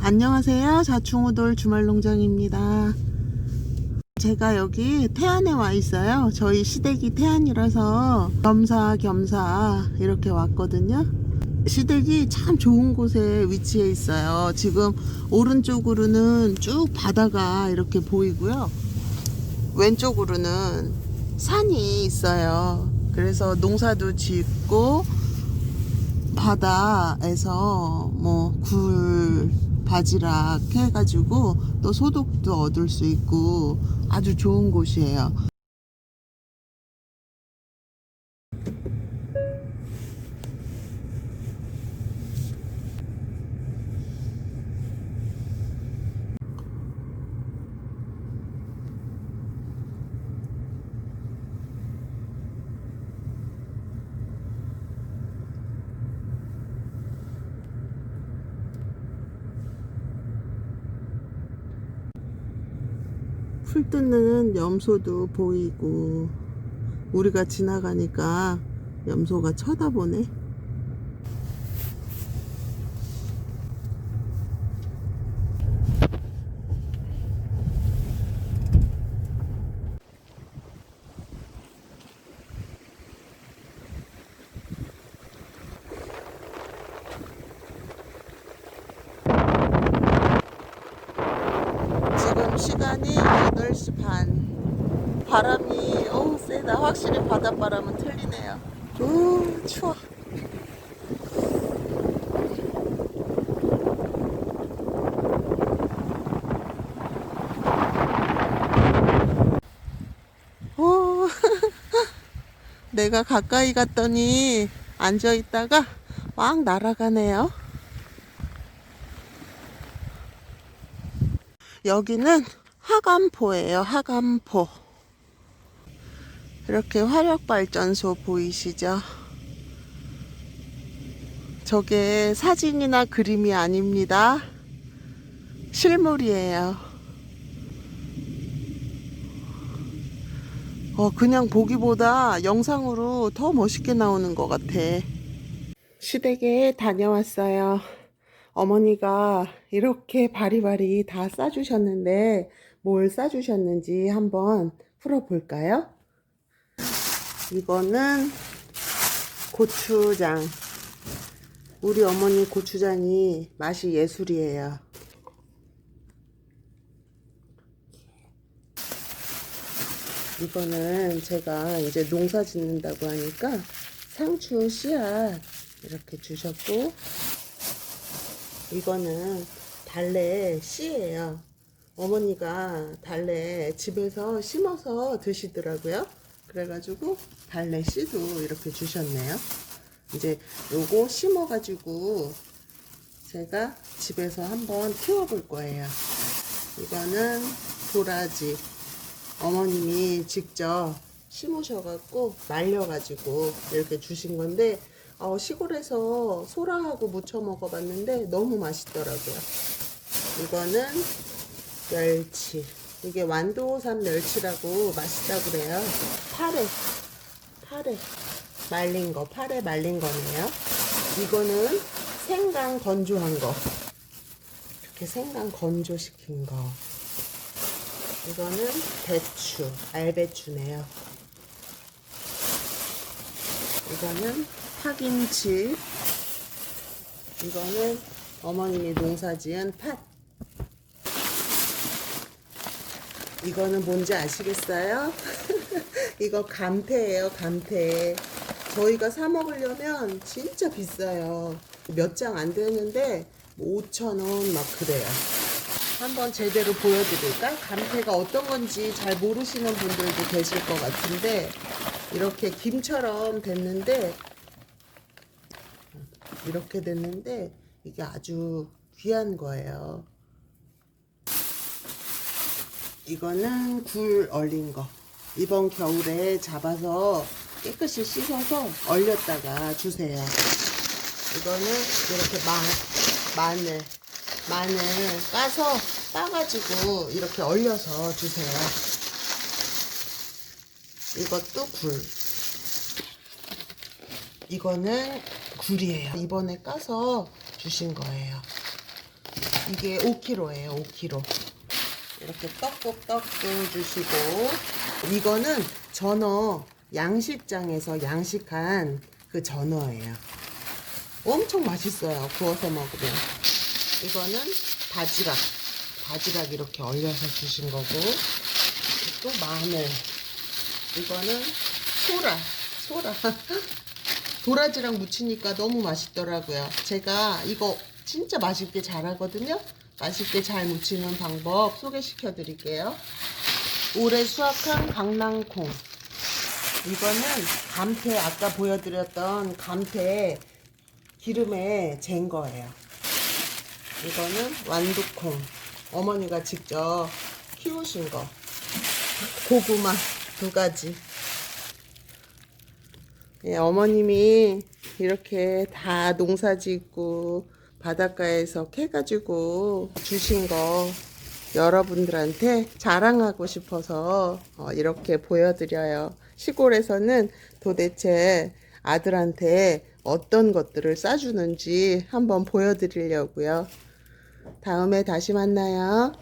안녕하세요. 자충우돌 주말농장입니다. 제가 여기 태안에 와 있어요. 저희 시댁이 태안이라서 겸사겸사 이렇게 왔거든요. 시댁이 참 좋은 곳에 위치해 있어요. 지금 오른쪽으로는 쭉 바다가 이렇게 보이고요. 왼쪽으로는 산이 있어요. 그래서 농사도 짓고 바다에서 뭐 굴 바지락 해가지고 또 소독도 얻을 수 있고 아주 좋은 곳이에요. 풀 뜯는 염소도 보이고 우리가 지나가니까 염소가 쳐다보네. 시간이 8시 반. 바람이 어우 세다. 확실히 바닷바람은 틀리네요. 오 추워. 오, 내가 가까이 갔더니 앉아 있다가 막 날아가네요. 여기는 하감포예요. 하감포. 이렇게 화력발전소 보이시죠? 저게 사진이나 그림이 아닙니다. 실물이에요. 어, 그냥 보기보다 영상으로 더 멋있게 나오는 것 같아. 시댁에 다녀왔어요. 어머니가 이렇게 바리바리 다 싸주셨는데 뭘 싸주셨는지 한번 풀어볼까요? 이거는 고추장. 우리 어머니 고추장이 맛이 예술이에요. 이거는 제가 이제 농사 짓는다고 하니까 상추 씨앗 이렇게 주셨고 이거는 달래 씨예요. 어머니가 달래 집에서 심어서 드시더라고요. 그래가지고 달래 씨도 이렇게 주셨네요. 이제 요거 심어가지고 제가 집에서 한번 키워볼 거예요. 이거는 도라지. 어머님이 직접 심으셔갖고 말려가지고 이렇게 주신 건데 어, 시골에서 소라하고 무쳐 먹어봤는데 너무 맛있더라고요. 이거는 멸치. 이게 완도산 멸치라고 맛있다고 그래요. 파래. 파래. 말린 거. 파래 말린 거네요. 이거는 생강 건조한 거. 이렇게 생강 건조시킨 거. 이거는 배추. 알배추네요. 이거는 파김치. 이거는 어머님이 농사 지은 팥. 이거는 뭔지 아시겠어요? 이거 감태예요, 감태. 저희가 사 먹으려면 진짜 비싸요. 몇 장 안 되는데 5,000원 막 그래요. 한번 제대로 보여드릴까? 감태가 어떤 건지 잘 모르시는 분들도 계실 것 같은데 이렇게 김처럼 됐는데 이렇게 됐는데 이게 아주 귀한 거예요. 이거는 굴 얼린 거. 이번 겨울에 잡아서 깨끗이 씻어서 얼렸다가 주세요. 이거는 이렇게 마, 마늘, 마늘 까서 따가지고 이렇게 얼려서 주세요. 이것도 굴. 이거는 굴이에요. 이번에 까서 주신 거예요. 이게 5kg예요, 5kg. 이렇게 떡국 떡국 주시고 이거는 전어 양식장에서 양식한 그 전어예요. 엄청 맛있어요. 구워서 먹으면. 이거는 바지락. 바지락 이렇게 얼려서 주신 거고 또 마늘. 이거는 소라. 소라. 도라지랑 무치니까 너무 맛있더라고요. 제가 이거 진짜 맛있게 잘하거든요. 맛있게 잘 무치는 방법 소개시켜 드릴게요. 올해 수확한 강낭콩. 이거는 감태, 아까 보여드렸던 감태 기름에 잰 거예요. 이거는 완두콩. 어머니가 직접 키우신 거. 고구마 두 가지. 예, 어머님이 이렇게 다 농사 짓고 바닷가에서 캐가지고 주신 거 여러분들한테 자랑하고 싶어서 어, 이렇게 보여드려요. 시골에서는 도대체 아들한테 어떤 것들을 싸주는지 한번 보여드리려고요. 다음에 다시 만나요.